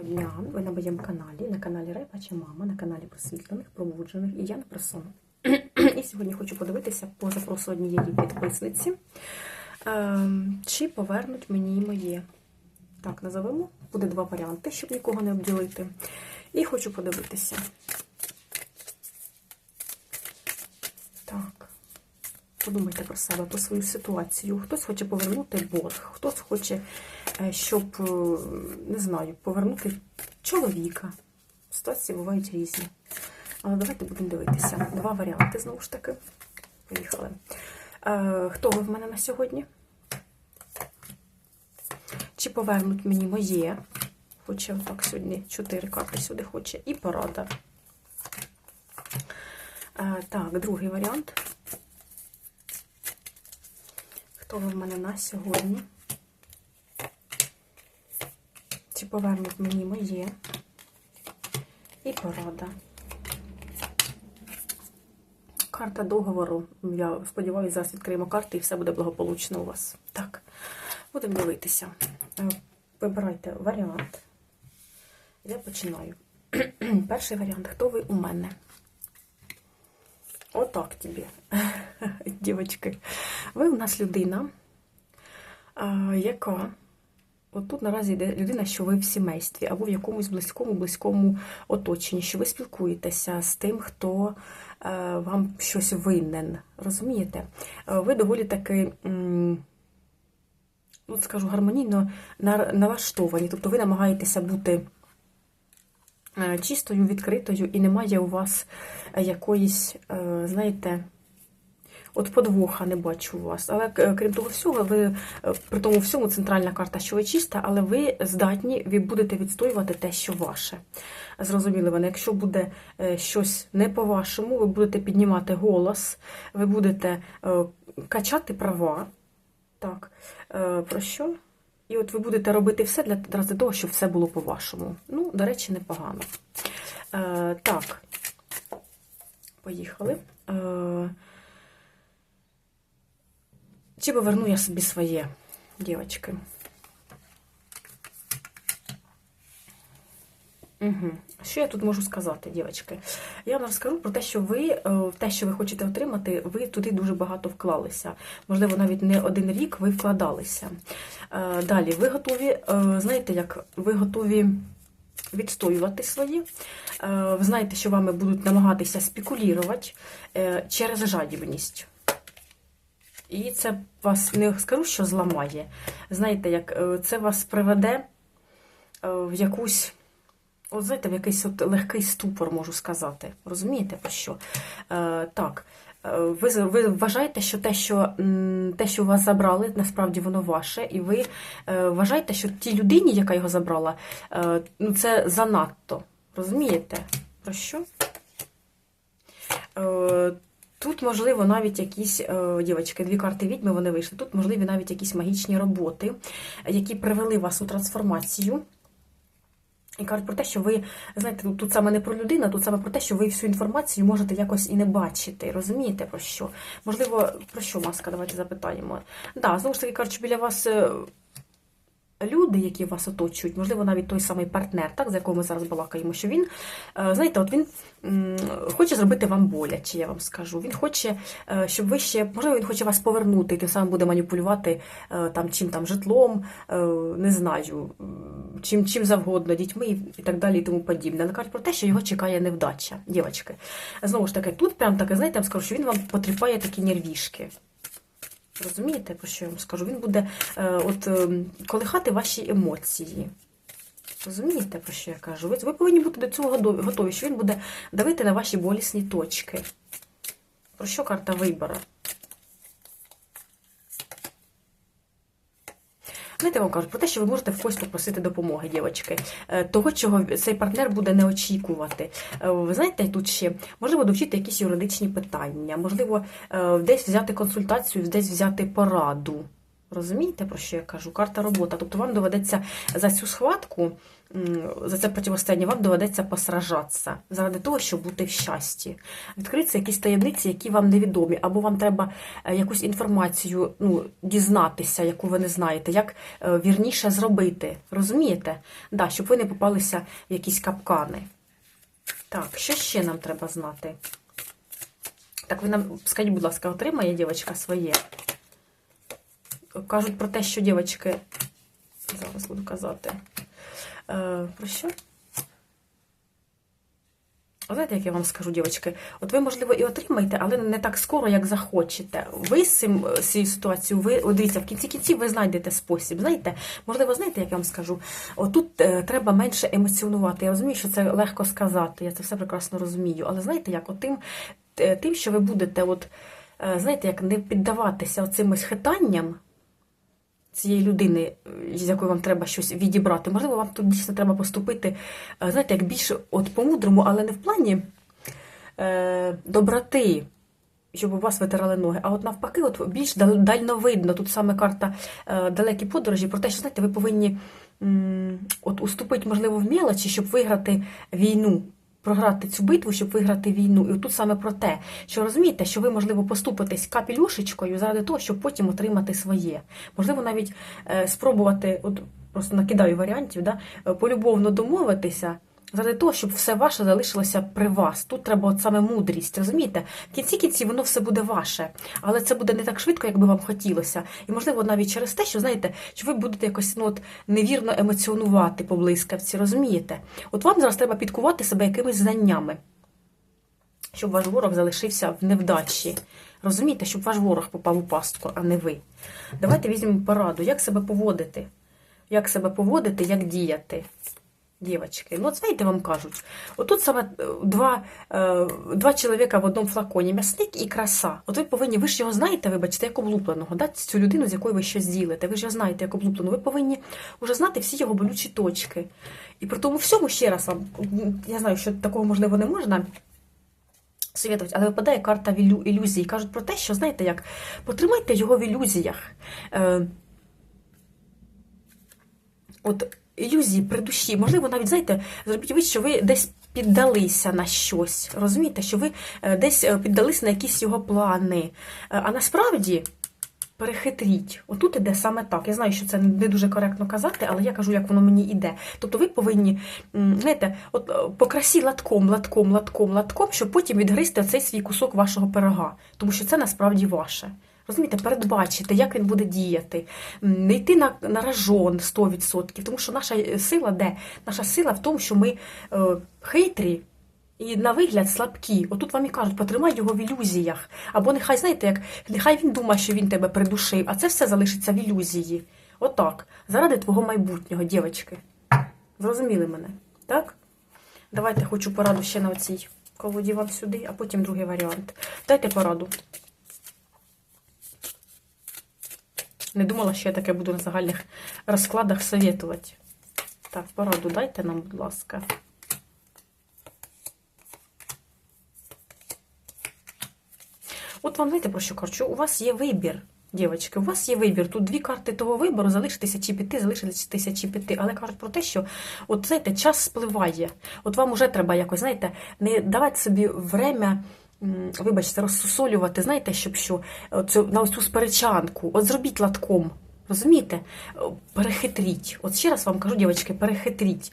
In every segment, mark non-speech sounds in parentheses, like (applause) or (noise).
дня. Ви на моєму каналі, на каналі Райпача Мама, на каналі просвітлених, пробуджених і я на персону. І сьогодні хочу подивитися по запросу однієї підписниці, ем, чи повернуть мені моє. Так, назовемо. Буде два варіанти, щоб нікого не обділити. І хочу подивитися. Так. Подумайте про себе, про свою ситуацію. Хтось хоче повернути борг, хтось хоче, щоб, е, не знаю, повернути чоловіка. Ситуації бувають різні. Але давайте будемо дивитися. Два варіанти, знову ж таки. Поїхали. Е, Хто ви в мене на сьогодні? Чи повернуть мені моє? Хоче так сьогодні чотири карти сюди хоче. І порада. Е, Так, другий варіант. Хто ви в мене на сьогодні? Чи повернуть мені моє? І порада. Карта договору. Я сподіваюся, зараз відкриємо карти і все буде благополучно у вас. Так, будемо дивитися. Е, Вибирайте варіант. Я починаю. (clears throat) Перший варіант. Хто ви у мене? Отак тобі, (laughs) дівчатки. Ви у нас людина, яка от тут наразі йде людина, що ви в сімействі або в якомусь близькому близькому оточенні, що ви спілкуєтеся з тим, хто е, вам щось винен. Розумієте? Е, Ви доволі таки. Ну, скажу, гармонійно налаштовані. Тобто ви намагаєтеся бути е, чистою, відкритою, і немає у вас якоїсь, знаєте, от подвоха не бачу у вас. Але е, крім того всього, ви е, при тому всьому центральна карта, що ви чиста, але ви здатні, ви будете відстоювати те, що ваше. Зрозуміли вони, якщо буде е, щось не по-вашому, ви будете піднімати голос, ви будете качати права. Так, про що? І от ви будете робити все для, того, щоб все було по-вашому. Ну, до речі, непогано. Так, поїхали. Чи поверну я собі своє, дівчатки? Угу. Що я тут можу сказати, дівчатки? Я вам розкажу про те, що ви, е, те, що ви хочете отримати, ви туди дуже багато вклалися. Можливо, навіть не один рік ви вкладалися. Е, Далі, ви готові, е, знаєте, як ви готові відстоювати свої. Ви знаєте, що вами будуть намагатися спекулювати через жадібність. І це вас не скажу, що зламає. Знаєте, як е, це вас приведе е, в якусь. От знаєте, в якийсь от легкий ступор, можу сказати. Розумієте про що? Е, так, ви, ви вважаєте, що те, що те, що вас забрали, насправді воно ваше, і ви вважаєте, що тій людині, яка його забрала, ну це занадто. Розумієте? Про що? Тут, можливо, навіть якісь е, дівчатки, дві карти відьми вони вийшли. Тут, можливі, навіть якісь магічні роботи, які привели вас у трансформацію. І кажуть про те, що ви, знаєте, тут, тут саме не про людину, тут саме про те, що ви всю інформацію можете якось і не бачити. Розумієте про що? Можливо, про що маска? Давайте запитаємо. Да, знову ж таки кажуть, біля вас е, люди, які вас оточують, можливо, навіть той самий партнер, так, за якого ми зараз балакаємо, що він, е, знаєте, от він хоче зробити вам боляче, я вам скажу. Він хоче, е, щоб ви ще, можливо, він хоче вас повернути, і тим самим буде маніпулювати е, там, чим там житлом, не знаю, чим, чим завгодно, дітьми і так далі, і тому подібне. Але кажуть про те, що його чекає невдача, дівчатки. Знову ж таки, тут прям таке, знаєте, я вам скажу, що він вам потріпає такі нервішки. Розумієте, про що я вам скажу? Він буде е, от, е, колихати ваші емоції. Розумієте, про що я кажу? Ви, ви повинні бути до цього готові- що він буде давити на ваші болісні точки. Про що карта вибору? Знаєте, вам кажуть про те, що ви можете в когось попросити допомоги, дівчатки. Е, Того, чого цей партнер буде не очікувати. Е, Ви знаєте, тут ще можливо довчити якісь юридичні питання, можливо, е, десь взяти консультацію, десь взяти пораду. Розумієте, про що я кажу? Карта робота. Тобто вам доведеться за цю схватку, за це протистояння, вам доведеться посражатися заради того, щоб бути в щасті. Відкриються якісь таємниці, які вам невідомі, або вам треба е, якусь інформацію ну, дізнатися, яку ви не знаєте, як е, вірніше зробити. Розумієте? Да, щоб ви не попалися в якісь капкани. Так, що ще нам треба знати? Так, ви нам скажіть, будь ласка, отримає дівчинка своє? Кажуть про те, що дівчатки. Зараз буду казати. Е, про що? Знаєте, як я вам скажу, дівчатки? От ви, можливо, і отримаєте, але не так скоро, як захочете. Ви з цим цією ситуацією, ви дивіться, в кінці кінців ви знайдете спосіб. Знаєте, можливо, знаєте, як я вам скажу? Отут е, треба менше емоціонувати. Я розумію, що це легко сказати, я це все прекрасно розумію. Але знаєте, як от тим, е, тим, що ви будете, от, е, знаєте, як не піддаватися ось хитанням цієї людини, з якої вам треба щось відібрати. Можливо, вам тут дійсно треба поступити, е, знаєте, як більше от по-мудрому, але не в плані е, доброти, щоб у вас витирали ноги, а от навпаки, от більш дал- дальновидно. Тут саме карта е, далекі подорожі, про те, що знаєте, ви повинні от уступити, можливо, в мелочі, щоб виграти війну. Програти цю битву, щоб виграти війну. І тут саме про те, що розумієте, що ви, можливо, поступитесь капелюшечкою заради того, щоб потім отримати своє. Можливо, навіть е, спробувати, от просто накидаю варіантів, да, е, полюбовно домовитися. Заради того, щоб все ваше залишилося при вас. Тут треба от саме мудрість, розумієте? В кінці кінці воно все буде ваше, але це буде не так швидко, як би вам хотілося. І, можливо, навіть через те, що знаєте, що ви будете якось ну, от, невірно емоціонувати по блискавці, розумієте? От вам зараз треба підкувати себе якимись знаннями, щоб ваш ворог залишився в невдачі. Розумієте, щоб ваш ворог попав у пастку, а не ви. Давайте візьмемо пораду, як себе поводити. Як себе поводити, як діяти. Дівочки, ну от знаєте, вам кажуть, отут саме е, два, е, два чоловіка в одному флаконі, м'ясник і краса. От ви повинні, ви ж його знаєте, вибачте, як облупленого, да? цю людину, з якою ви щось ділите. Ви ж його знаєте, як облупленого. Ви повинні вже знати всі його болючі точки. І при тому всьому ще раз вам, я знаю, що такого можливо не можна. Совєтувати, але випадає карта в ілю- ілюзії. Кажуть про те, що знаєте як, потримайте його в ілюзіях. Е, от ілюзії при душі. Можливо, навіть, знаєте, зробіть вид, що ви десь піддалися на щось. Розумієте, що ви е, десь е, піддались на якісь його плани. Е, А насправді. Перехитріть. Отут іде саме так. Я знаю, що це не дуже коректно казати, але я кажу, як воно мені йде. Тобто ви повинні, знаєте, от по красі латком, латком, латком, латком, щоб потім відгризти цей свій кусок вашого пирога. Тому що це насправді ваше. Розумієте, передбачити, як він буде діяти, не йти на, на ражон 100%, тому що наша сила де? Наша сила в тому, що ми е, хитрі і на вигляд слабкі. Отут вам і кажуть, потримай його в ілюзіях. Або нехай, знаєте, як нехай він думає, що він тебе придушив, а це все залишиться в ілюзії. Отак. Заради твого майбутнього, дівчатки. Зрозуміли мене? Так? Давайте хочу пораду ще на оцій колоді вам сюди, а потім другий варіант. Дайте пораду. Не думала, що я таке буду на загальних розкладах советувати. Так, пораду дайте нам, будь ласка. От вам знаєте, про що кажу? У вас є вибір, дівчатки, у вас є вибір. Тут дві карти того вибору, залишитися чи піти, залишитися чи піти. Але кажуть про те, що от знаєте, час спливає. От вам вже треба якось, знаєте, не давати собі время. Вибачте, розсусолювати, знаєте, щоб що оцю, на цю сперечанку, от зробіть латком, розумієте? Перехитріть. От ще раз вам кажу, дівчатки, перехитріть.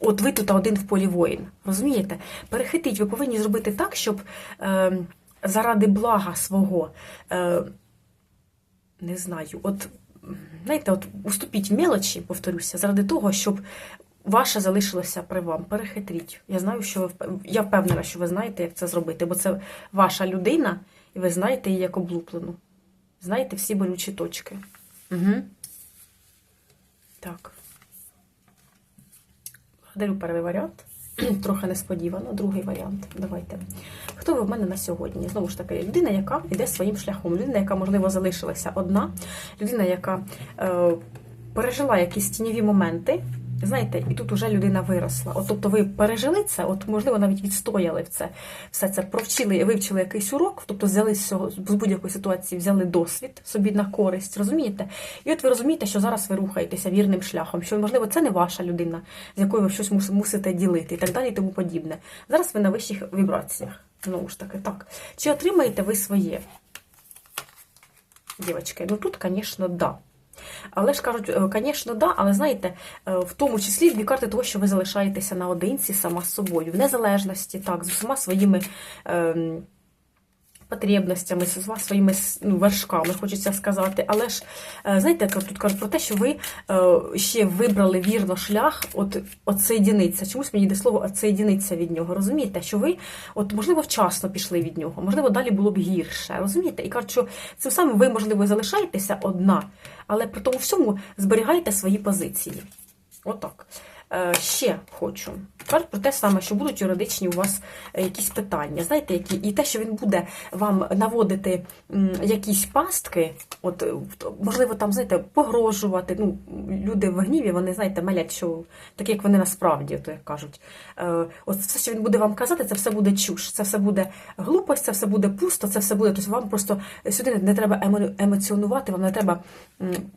От ви тут один в полі воїн, розумієте? Перехитріть, ви повинні зробити так, щоб е, заради блага свого, е, не знаю, от, знаєте, от уступіть в мелочі, повторюся, заради того, щоб ваше залишилося при вам. Перехитріть. Я знаю, що ви я впевнена, що ви знаєте, як це зробити, бо це ваша людина, і ви знаєте її як облуплену. Знаєте всі болючі точки. Угу. Так. Благодарю перший варіант. (clears throat) Трохи несподівано, другий варіант. Давайте. Хто ви в мене на сьогодні? Знову ж таки, людина, яка йде своїм шляхом, людина, яка, можливо, залишилася одна, людина, яка е, пережила якісь тіньові моменти, Знаєте, і тут уже людина виросла. От, тобто ви пережили це, от можливо навіть відстояли в це все це, провчили, вивчили якийсь урок, тобто взяли з цього з будь-якої ситуації, взяли досвід собі на користь, розумієте? І от ви розумієте, що зараз ви рухаєтеся вірним шляхом, що можливо це не ваша людина, з якою ви щось мус- мусите ділити і так далі, і тому подібне. Зараз ви на вищих вібраціях. Знову ж таки, так. Чи отримаєте ви своє? Дівчатки, ну тут, звісно, да. Але ж кажуть, звісно, да, але знаєте, е, в тому числі дві карти того, що ви залишаєтеся наодинці сама з собою, в незалежності, так, з усіма своїми ем, потребностями, своїми ну, вершками, хочеться сказати. Але ж, е, знаєте, тут кажуть про те, що ви е, ще вибрали вірно шлях, от отсоєдіниться. Чомусь мені йде слово отсоєдіниться від нього. Розумієте, що ви, от, можливо, вчасно пішли від нього, можливо, далі було б гірше. Розумієте? І кажуть, що цим самим ви, можливо, залишаєтеся одна, але при тому всьому зберігаєте свої позиції. Отак. Е, Ще хочу. Кажуть про те саме, що будуть юридичні у вас е, якісь питання. Знаєте, які і те, що він буде вам наводити якісь пастки, от е, можливо, там, знаєте, погрожувати. Ну, люди в гніві, вони, знаєте, малять, що так як вони насправді, то як кажуть. Е, От все, що він буде вам казати, це все буде чуш, це все буде глупость, це все буде пусто, це все буде. Тобто вам просто сюди не треба емоціонувати, вам не треба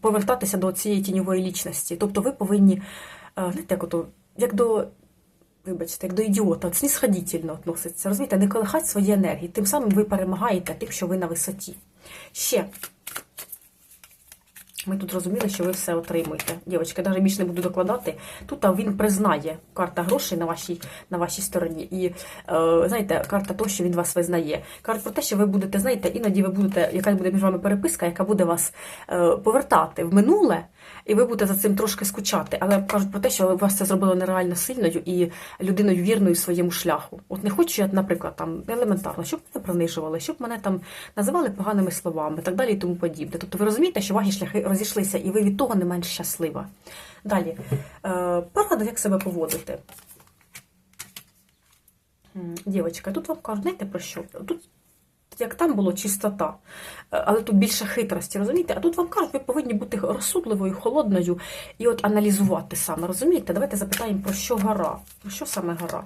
повертатися до цієї тіньової лічності. Тобто ви повинні, е, знаєте, як ото, як до. Вибачте, як до ідіота, от снісходительно относиться. Розумієте, не колихать свої енергії. Тим самим ви перемагаєте тим, що ви на висоті. Ще. Ми тут розуміли, що ви все отримуєте. Дівчатки, навіть більше не буду докладати. Тут він признає карта грошей на вашій, на вашій стороні. І е, знаєте, карта того, що він вас визнає. Карта про те, що ви будете, знаєте, іноді ви будете, якась буде між вами переписка, яка буде вас е, повертати в минуле, і ви будете за цим трошки скучати. Але кажуть про те, що вас це зробило нереально сильною і людиною вірною своєму шляху. От не хочу я, наприклад, там елементарно, щоб мене принижували, щоб мене там називали поганими словами, так далі і тому подібне. Тобто ви розумієте, що ваші шляхи розійшлися, і ви від того не менш щаслива. Далі, е, порада, як себе поводити. Дівочка, тут вам кажуть, знаєте про що? Тут як там було чистота, е, але тут більше хитрості, розумієте? А тут вам кажуть, ви повинні бути розсудливою, холодною і от аналізувати саме, розумієте? Давайте запитаємо, про що гора. Про що саме гора?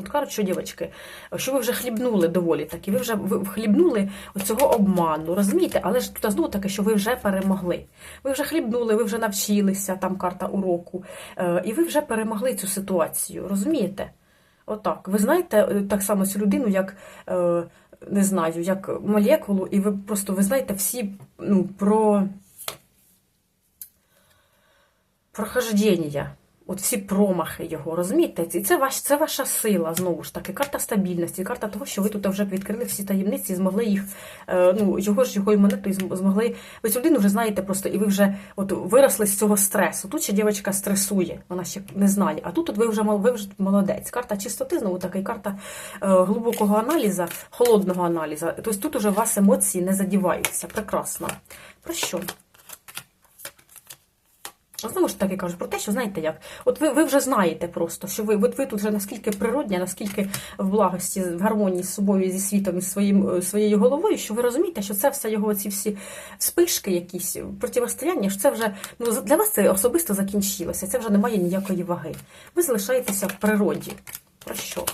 От кажуть, що, дівчатки, що ви вже хлібнули доволі таки, ви вже хлібнули оцього обману, розумієте? Але ж тут знову таки, що ви вже перемогли. Ви вже хлібнули, ви вже навчилися, там карта уроку, е, і ви вже перемогли цю ситуацію, розумієте? Отак. Ви знаєте е, так само цю людину, як е, не знаю, як молекулу, і ви просто ви знаєте всі ну, про прохождення. От всі промахи його, розумієте? І це ваш, це ваша сила, знову ж таки, карта стабільності, карта того, що ви тут вже відкрили всі таємниці і змогли їх, е, ну, його ж його монетою змогли. Ви цю людину вже знаєте просто, і ви вже от виросли з цього стресу. Тут ще дівчинка стресує, вона ще не знає. А тут от ви вже ви вже молодець. Карта чистоти, знову таки, і карта е, глибокого аналізу, холодного аналізу. Тобто тут уже у вас емоції не задіваються. Прекрасно. Про що? Знову ж таки кажуть про те, що знаєте як, от ви ви вже знаєте просто, що ви от ви тут вже наскільки природня, наскільки в благості, в гармонії з собою, зі світом і своїм е, своєю головою, що ви розумієте, що це все його ці всі спишки, якісь протистояння, що це вже ну для вас це особисто закінчилося. Це вже не має ніякої ваги. Ви залишаєтеся в природі. Про що?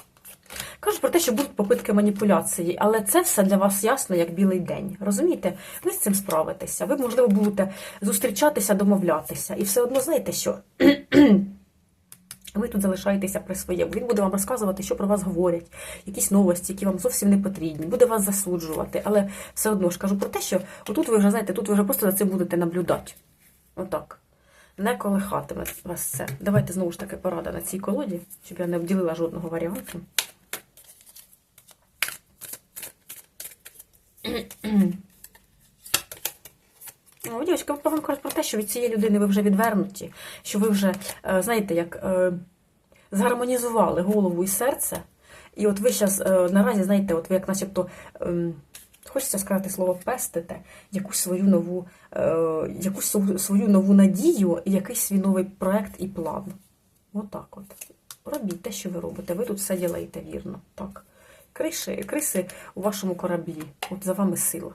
Кажуть про те, що будуть попитки маніпуляції, але це все для вас ясно, як білий день. Розумієте? Ви з цим справитеся. Ви, можливо, будете зустрічатися, домовлятися. І все одно знаєте, що (clears throat) ви тут залишаєтеся при своєму. Він буде вам розказувати, що про вас говорять, якісь новості, які вам зовсім не потрібні, буде вас засуджувати. Але все одно ж кажу про те, що отут ви вже знаєте, тут ви вже просто за цим будете наблюдати. Отак. Не колихатиме вас це. Давайте знову ж таки порада на цій колоді, щоб я не обділила жодного варіанту. Ну, дівчатка, ви кажуть про те, що від цієї людини ви вже відвернуті, що ви вже, е, знаєте, як е, згармонізували голову і серце. І от ви зараз наразі, знаєте, от ви як начебто, е, хочеться сказати слово пестите, якусь свою нову, е, якусь свою нову надію і якийсь свій новий проект і план. Отак от. Робіть те, що ви робите. Ви тут все ділаєте вірно. Так. Криші, криси у вашому кораблі. От за вами сила.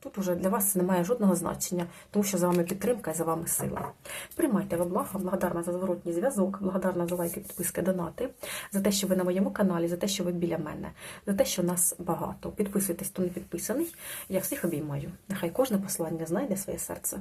Тут уже для вас це не має жодного значення, тому що за вами підтримка і за вами сила. Приймайте во благо, благодарна за зворотній зв'язок, благодарна за лайки, підписки, донати, за те, що ви на моєму каналі, за те, що ви біля мене, за те, що нас багато. Підписуйтесь, хто не підписаний. Я всіх обіймаю. Нехай кожне послання знайде своє серце.